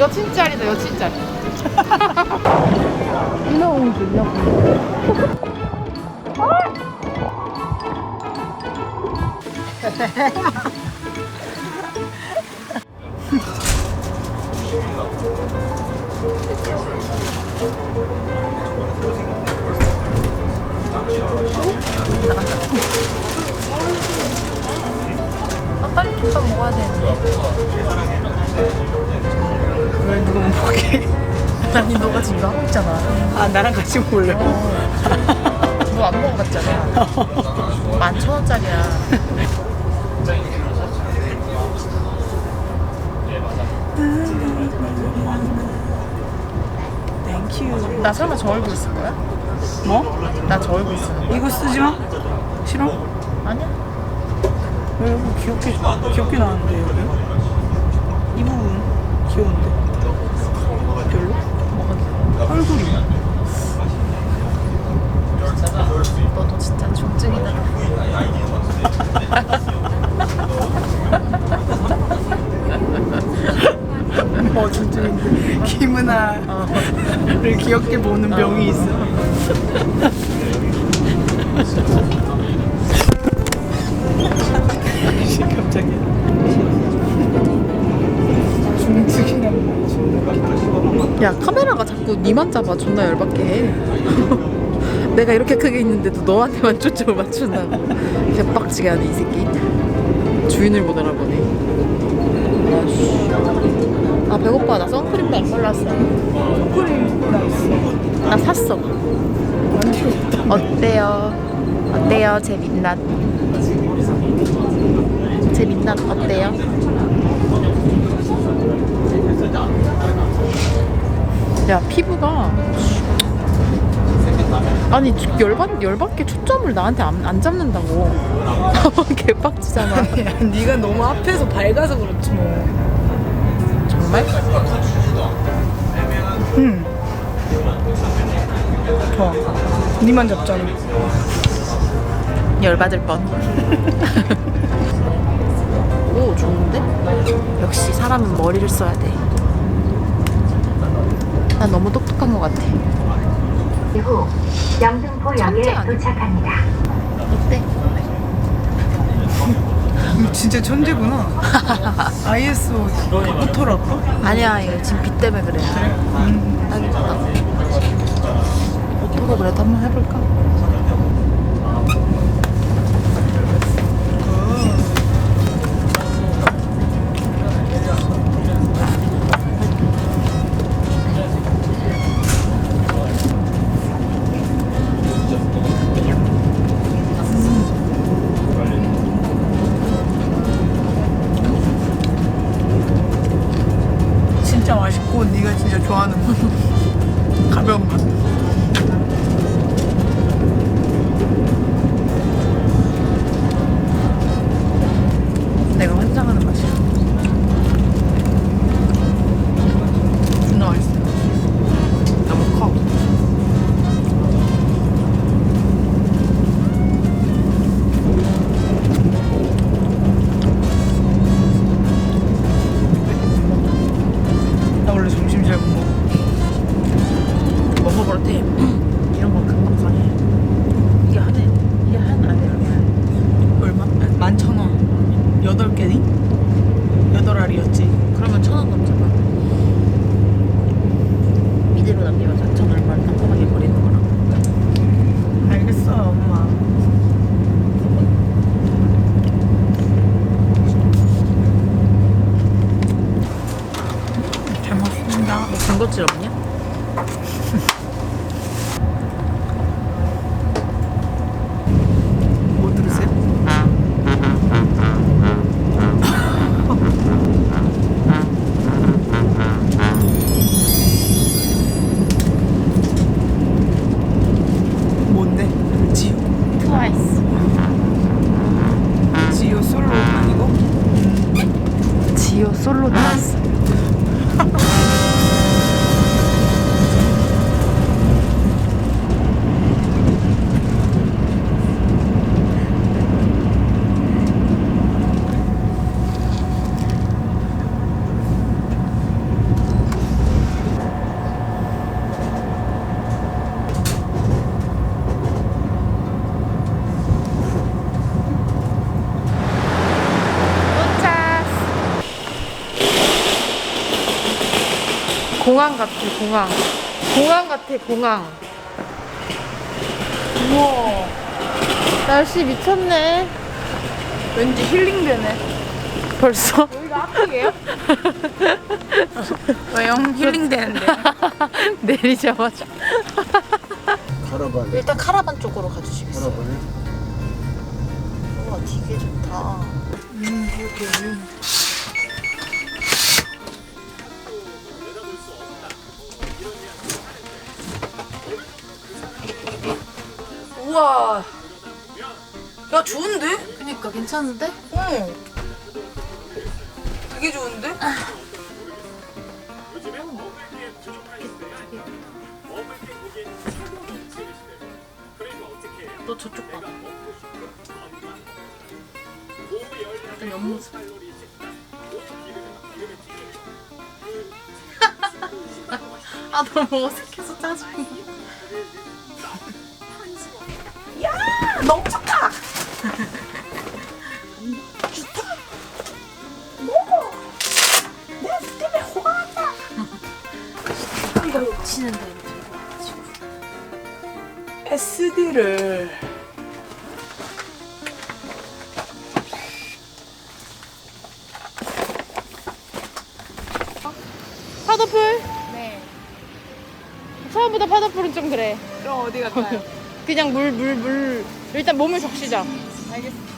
여친짜리다 여친짜리. 인어공주 인어공주. 빨리 김밥 먹어야 되는데. 왜 누가 못 보게? 아니 너가 지금 하고 있잖아. 아 나랑 같이 먹으려고? 너 안 먹어봤잖아. 만천 원짜리야. 땡큐 나 설마 저 얼굴 쓸 거야? 뭐? 나 저 얼굴 쓰는 거 이거 쓰지 마? 싫어? 아니야? 왜 이거 귀엽게 귀엽게 나왔는데 여기? 이 부분 귀여운데 별로? 뭐가 귀여워? 얼굴이. 너도 진짜 존증이다. 어 진짜 김은아를 귀엽게 보는 병이 있어. 갑자기 야 카메라가 자꾸 니만 잡아 존나 열받게 해. 내가 이렇게 크게 있는데도 너한테만 초점을 맞춘다고. 개빡치게 하네 이 새끼. 주인을 못 알아보네. 아 배고파 나 선크림도 안 발랐어. 선크림 나 샀어. 어때요? 어때요 제 민낯? 제 민낯 어때요? 야 피부가 아니 열받 열받게 초점을 나한테 안, 안 잡는다고 개빡치잖아 야 네가 너무 앞에서 밝아서 그렇지 뭐 정말? 응. 좋아. 니만 잡잖아. 열받을 뻔. 오 좋은데? 역시 사람은 머리를 써야 돼. 난 너무 똑똑한 것 같아. 후 영등포역에 천재 아니야? 도착합니다. 어때? 진짜 천재구나. ISO 오토라고? 아니야 이거 지금 비 때문에 그래. 알겠다. 오토로 그래도 한번 해볼까? 공항 같아, 공항. 공항 같아, 공항. 우와. 날씨 미쳤네. 왠지 힐링되네. 벌써? 여기가 앞이에요? 왜요? 힐링되는데. 내리자마자. 카라반 일단 카라반 쪽으로 가주시겠어요? 카라반에 우와, 되게 좋다. 우와. 야, 좋은데? 그니까 괜찮은데? 어. 되게 좋은데? 너 저쪽 봐. 약간 옆모습. 아 너무 어색해서 짜증나. 너무 좋다. 치는 대로 들고 와가지고. SD를 파도풀? 네. 처음보다 파도풀은 좀 그래. 그럼 어디 갈까요? 그냥 물, 물, 물. 일단 몸을 적시자. 알겠습니다.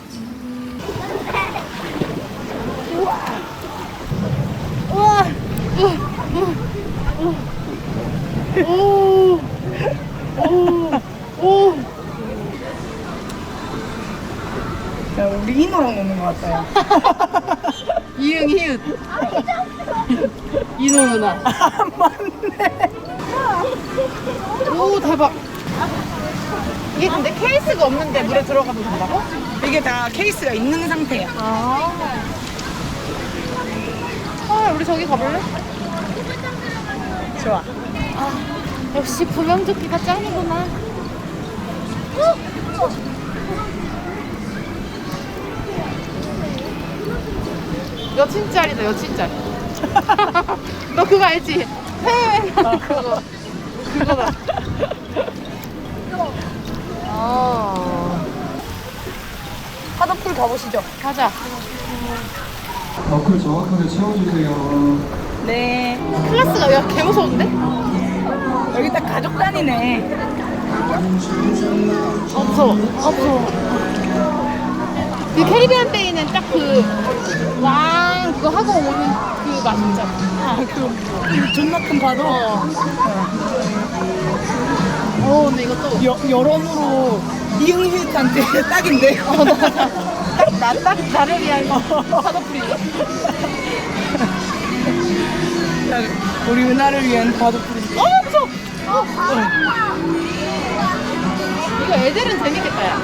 우와! 오! 오! 오! 야, 우리 인호랑 노는 것 같아요. 이응, 히읗. 이노 누나. 맞네. 오, 대박. 이게 근데 케이스가 없는데 물에 들어가도 된다고? 이게 다 케이스가 있는 상태야. 아. 아, 우리 저기 가볼래? 좋아. 역시 구명조끼가 짱이구나. 여친짤이다, 여친짤. 너 그거 알지? 해외 그거. 그거다. 아. 파도풀 가보시죠. 가자. 어플 정확하게 채워주세요. 네. 클래스가 야, 개 무서운데? 여기 딱 가족 단이네. 아, 무서워. 아, 무서워. 그 캐리비안 베이는 딱 그, 왕, 그거 하고 오는 그 맛 있잖아. 아, 그 존나 큰 파도. 어, 근데 이것도. 여, 여론으로 이응희한테 딱인데. 어, 나, 딱, 나, 나를 위한 파도풀이네. 우리 은하를 위한 파도풀이. 어, 무서워! 어. 이거 애들은 재밌겠다, 야.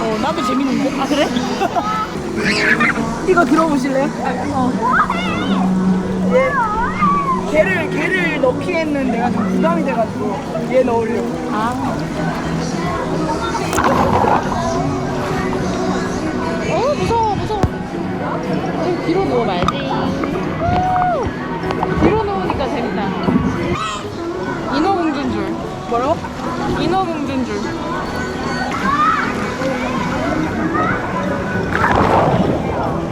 어, 나도 재밌는데. 아, 그래? 이거 들어보실래요? 어. 얘, 걔를, 걔를 넣기 했는데 내가 좀 부담이 돼가지고 얘 넣으려고. 아. 어, 무서워, 무서워. 뒤로 누워봐야지. 뒤로 누우니까 재밌다. 인어공주인 줄. 뭐라고? 인어공주인 줄.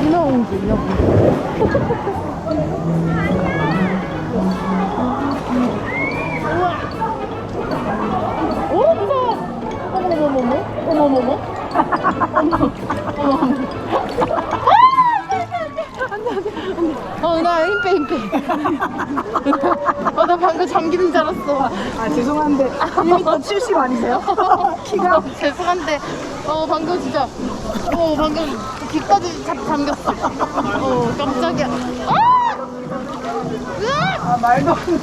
인어공주, 인어공주. 어머머머. 어머. 어머. 어, 나 힘빼, 힘빼. 어, 나 방금 잠기는 줄 알았어. 아, 죄송한데 1m 70 아니세요? 키가? 어, 죄송한데, 어, 방금 진짜, 어, 방금 귀까지 잡, 잠겼어. 어, 깜짝이야. 아! 으악! 아, 말도 안 돼.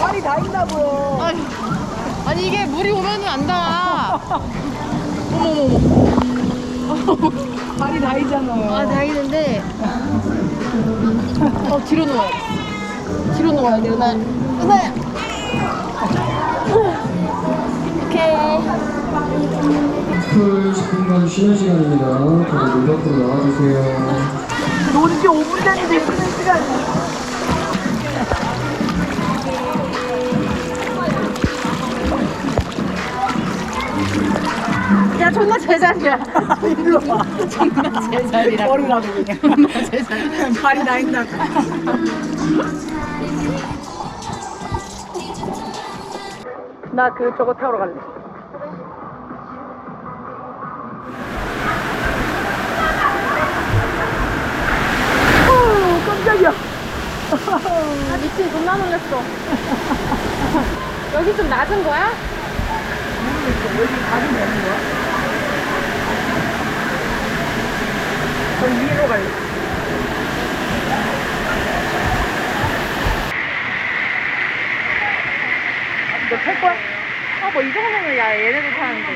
말이 다 있다고요. 아니, 아니, 이게 물이 오면은 안 닿아. 어머머머. 말이 다 있잖아요. 아, 다행인데. 어, 뒤로 누워야 돼. 뒤로 누워야 돼, 은하. 은하야! 오케이. 풀 10분간 쉬는 시간입니다. 다들 물 밖으로 나와주세요. 논지 5분 됐는데 쉬는 시간이. 제자리야. 일로 와. 제자리라. 버리라고 그냥. 제자리. 발이 나 있다. 나그 저거 타러 갈래. 깜짝이야. 아 미친 존나 놀랬어. 여기 좀 낮은 거야? 모르겠어. 여기 가면 되는 거야? 저 위로 갈래. 너탈 거야? 아 뭐 이 정도면 야 얘네도 타는데.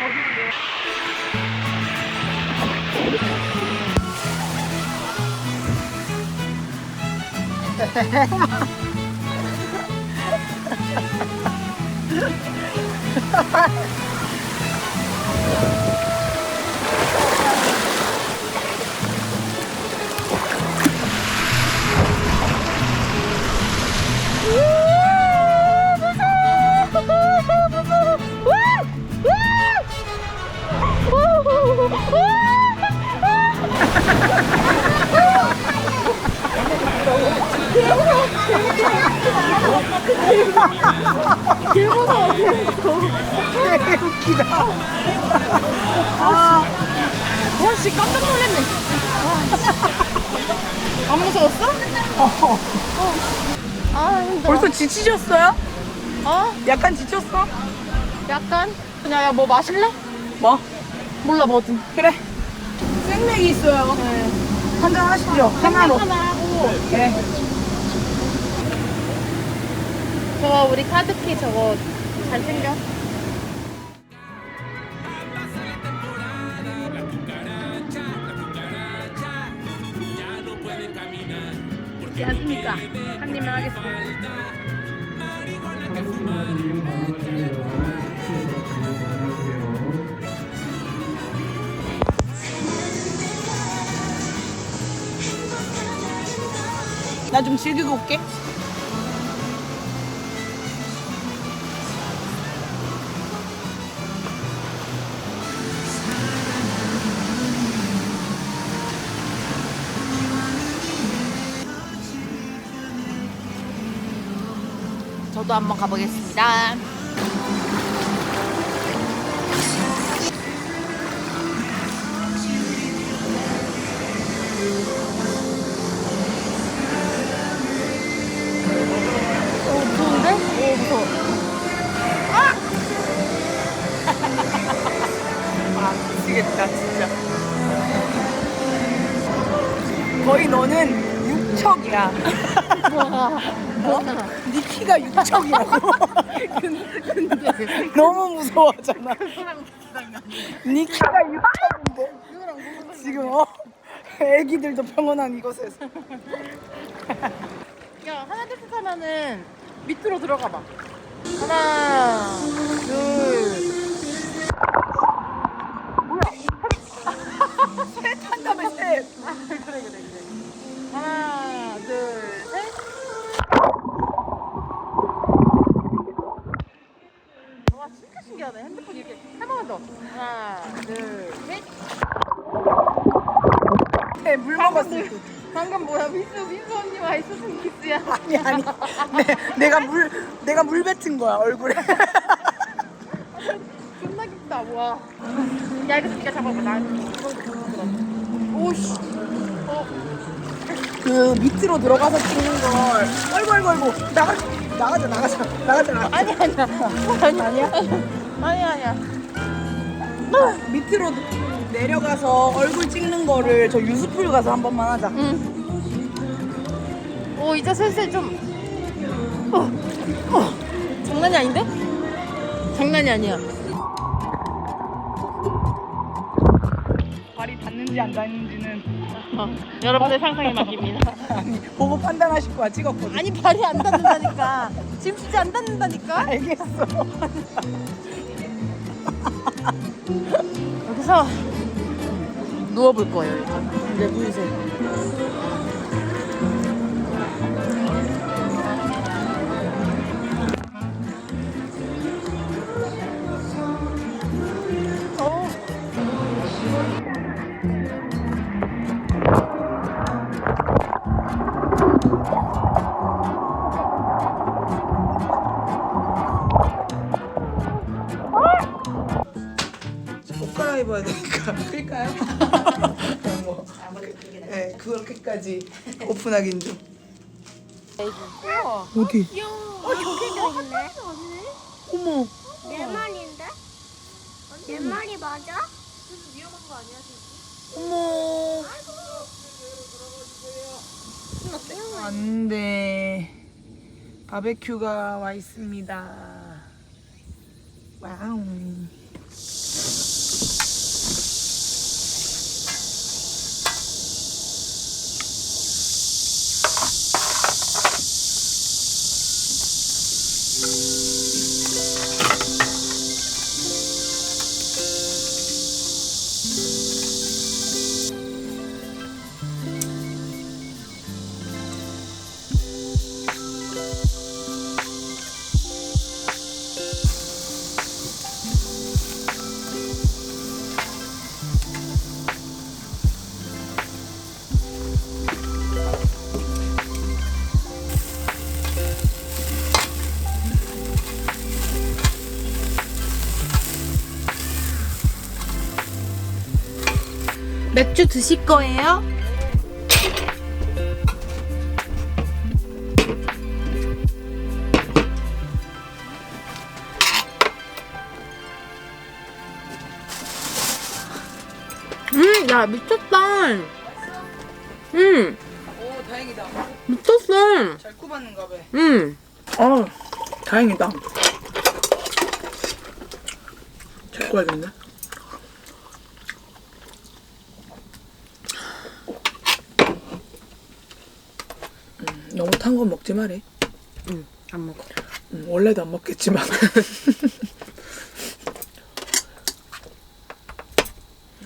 웃기다. 아, 와씨 깜짝 놀랐네. 안 무서웠어? 아 힘들어. 벌써 지치셨어요? 어? 약간 지쳤어? 약간 그냥 야 뭐 마실래? 뭐? 몰라 뭐든. 그래. 생맥이 있어요. 한잔 하시죠. 하나로. 하나 하고 네. 저거 우리 카드키 저거 잘 챙겨. 안습니까? 한 입만 하겠습니다. 나 좀 즐기고 올게. 한번 가보겠습니다. 육척이라고. 너무 무서워하잖아. 네 키가 육척인데. 지금 어? 애기들도 평온한 이곳에서. 야, 하나, 둘, 셋 하면은 밑으로 들어가 봐. 하나, 둘. 셋 한다음에 셋. 아, 그래, 그래, 그래. 하나, 둘, 셋. 와, 진짜 신기하네. 핸드폰 이렇게. 한 번만 더. 하나, 둘, 셋. 네, 물 먹었어. 방금 뭐야? 민수, 민수 언니와 있었던 키스야. 아니 아니. 내, 내가 물 내가 물 뱉은 거야 얼굴에. 존나 깊다, 와. 야, 이거 진짜 잡아봐. 나 오씨. 어. 그 밑으로 들어가서 찍는 걸. 아이고 아이고 아이고. 나가 나가자 나가자 나가자 나가자. 아니, 아니야. 아니, 아니야. 아니, 아니야. 밑으로 내려가서 얼굴 찍는 거를 저 유스풀 가서 한 번만 하자. 응. 오, 이제 슬슬 좀. 어, 어. 장난이 아닌데? 장난이 아니야. 발이 닿는지 안 닿는지는 어, 여러분의 상상에 맡깁니다. 아니 보고 판단하실 거야 찍었거든. 아니, 발이 안 닿는다니까. 지금 진짜 안 닿는다니까. 알겠어. 여기서 누워볼 거예요, 일단. 이제 보이세요. 오픈하긴 좀. 어디? 어 저기도 있네. 어머. 내 말인데? 내 말이 맞아? 어머. 안 돼. 바베큐가 와 있습니다. 와우. you 맥주 드실 거예요? 음, 야, 미쳤다. 음, 오, 다행이다. 미쳤어. 잘 구봤는가 봐. 음. 어, 다행이다. 잘 구워야겠네. 음, 너무 탄 건 먹지 말해. 응, 안 먹어. 음, 원래도 안 먹겠지만.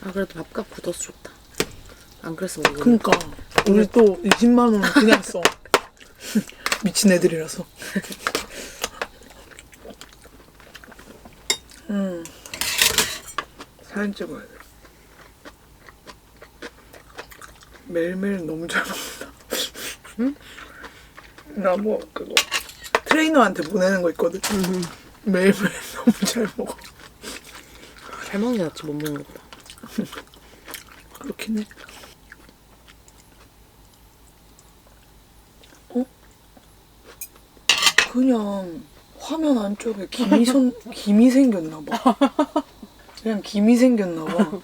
아, 그래도 밥값 굳어서 좋다. 안 그랬으면 모르겠네. 그니까 우리 또 20만 원 그냥 써. 미친 애들이라서. 음. 사진 찍어야 돼. 매일매일 너무 잘 먹는다. 응? 나 뭐 그거 트레이너한테 보내는 거 있거든. 매일매일 너무 잘 먹어. 잘 먹는 게 낫지, 못 먹는 것보다. 그렇긴 해. 어? 그냥 화면 안쪽에 김이 선 김이 생겼나 봐. 그냥 김이 생겼나 봐.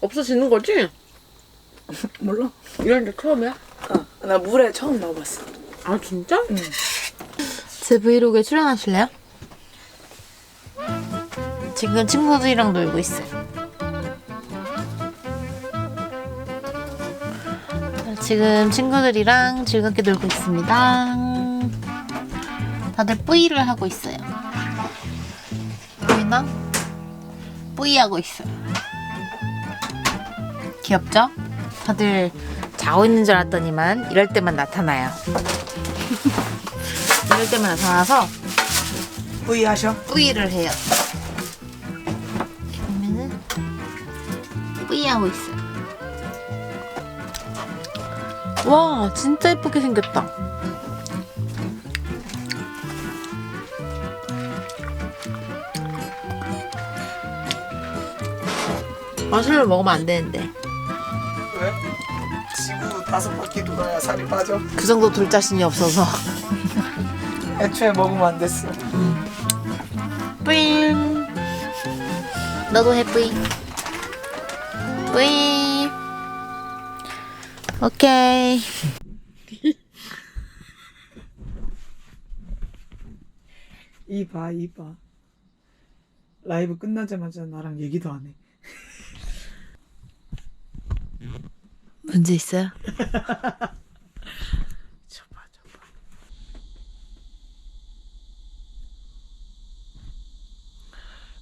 없어지는 거지? 몰라. 이런 게 처음이야? 아, 나 물에 처음 넣어봤어. 아, 진짜? 응. 제 브이로그에 출연하실래요? 지금 친구들이랑 놀고 있어요. 지금 친구들이랑 즐겁게 놀고 있습니다. 다들 뿌이를 하고 있어요. 보이나? 뿌이 하고 있어요. 귀엽죠? 다들 자고 있는 줄 알았더니만 이럴 때만 나타나요. 이럴 때만 나타나서 부위하셔. 뿌이를 해요. 그러면은 뿌이하고 있어요. 와, 진짜 예쁘게 생겼다. 마시멜로 먹으면 안 되는데. 다섯 바퀴 돌아야 살이 빠져. 그 정도 돌 자신이 없어서. 애초에 먹으면 안 됐어. 뿌잉. 너도 해 뿌잉. 뿌잉. 오케이. 이봐 이봐. 라이브 끝나자마자 나랑 얘기도 안 해. 문제 있어요? 저봐 저봐.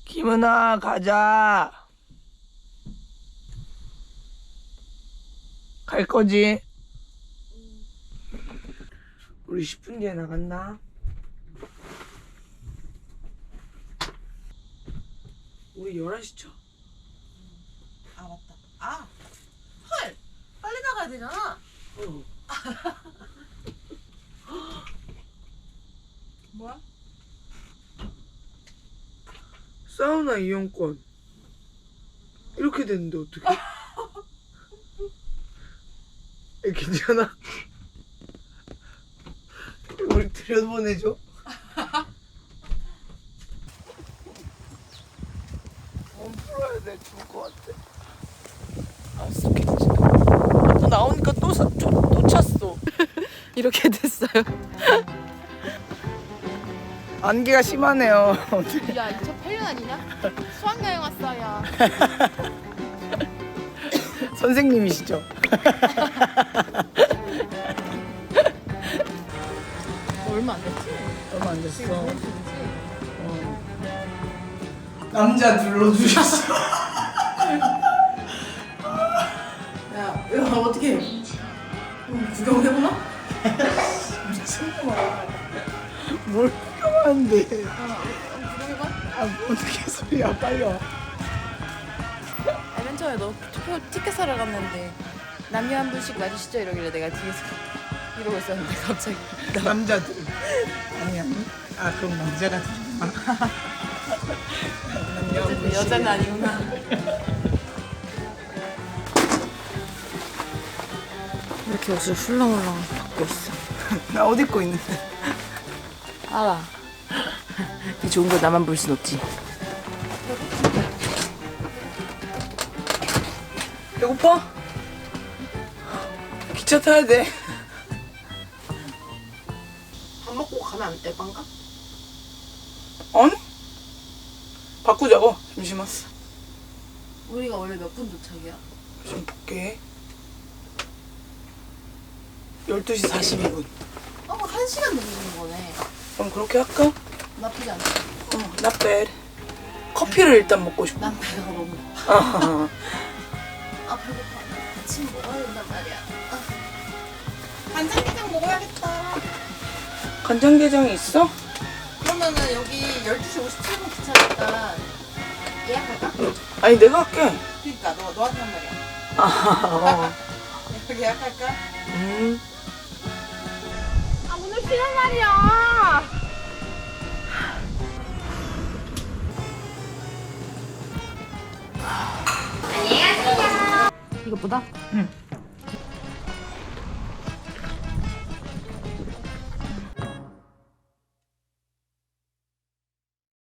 김은아 가자. 갈 거지? 우리 10분 뒤에 나간다. 우리 11시 쳐. 아 맞다. 아 헐. 빨리 나가야 되잖아. 어. 뭐야? 사우나 이용권. 이렇게 됐는데 어떡해? 에, 괜찮아? 우리 들여보내줘. 몸 풀어야 돼. 죽을 것 같아. 알았어, 괜찮아. 또 나오니까 또, 사, 또, 또 찼어. 이렇게 됐어요. 안개가 심하네요. 야 2008년 아니냐? 수학여행 왔어요. 선생님이시죠? 얼마 안 됐지? 얼마 안 됐어. 어. 남자 눌러주셨어. 야, 야 어떻게? 구경 해보나? 뭘. 구경해봐. 아, 어떻게 소리야, 빨리 와. 아, 맨 처음에 너 투표 티켓 사러 갔는데 남녀 한 분씩 맞으시죠? 이러길래 내가 뒤에서 이러고 있었는데 갑자기 남자들. 아니, 아니. 아, 그럼 남자가 들구나. 어쨌든 여자는 아니구나. 이렇게 옷을 훌렁훌렁 벗고 있어. 나옷 입고 있는데. 알아. 이 좋은 거 나만 볼 순 없지. 배고파? 기차 타야 돼. 밥 먹고 가면 안 돼, 빵가? 아니? 바꾸자고. 잠시만. 우리가 원래 몇 분 도착이야? 좀 볼게. 12시 42분. 어, 한 시간 늦는 거네. 그럼 그렇게 할까? 나쁘지 않아. 어, not bad. 커피를 일단 먹고 싶어. 난 배가 너무 고파. 아, 아, 배고파. 아침 먹어야 된단 말이야. 아. 간장게장 먹어야겠다. 간장게장이 있어? 그러면은 여기 12시 57분 기차니까 예약할까? 아니, 내가 할게. 그니까, 너, 너한테 한 말이야. 아, 어. 여기 예약할까? 음. 아 오늘 쉬는 날이야. 이것보다? 응.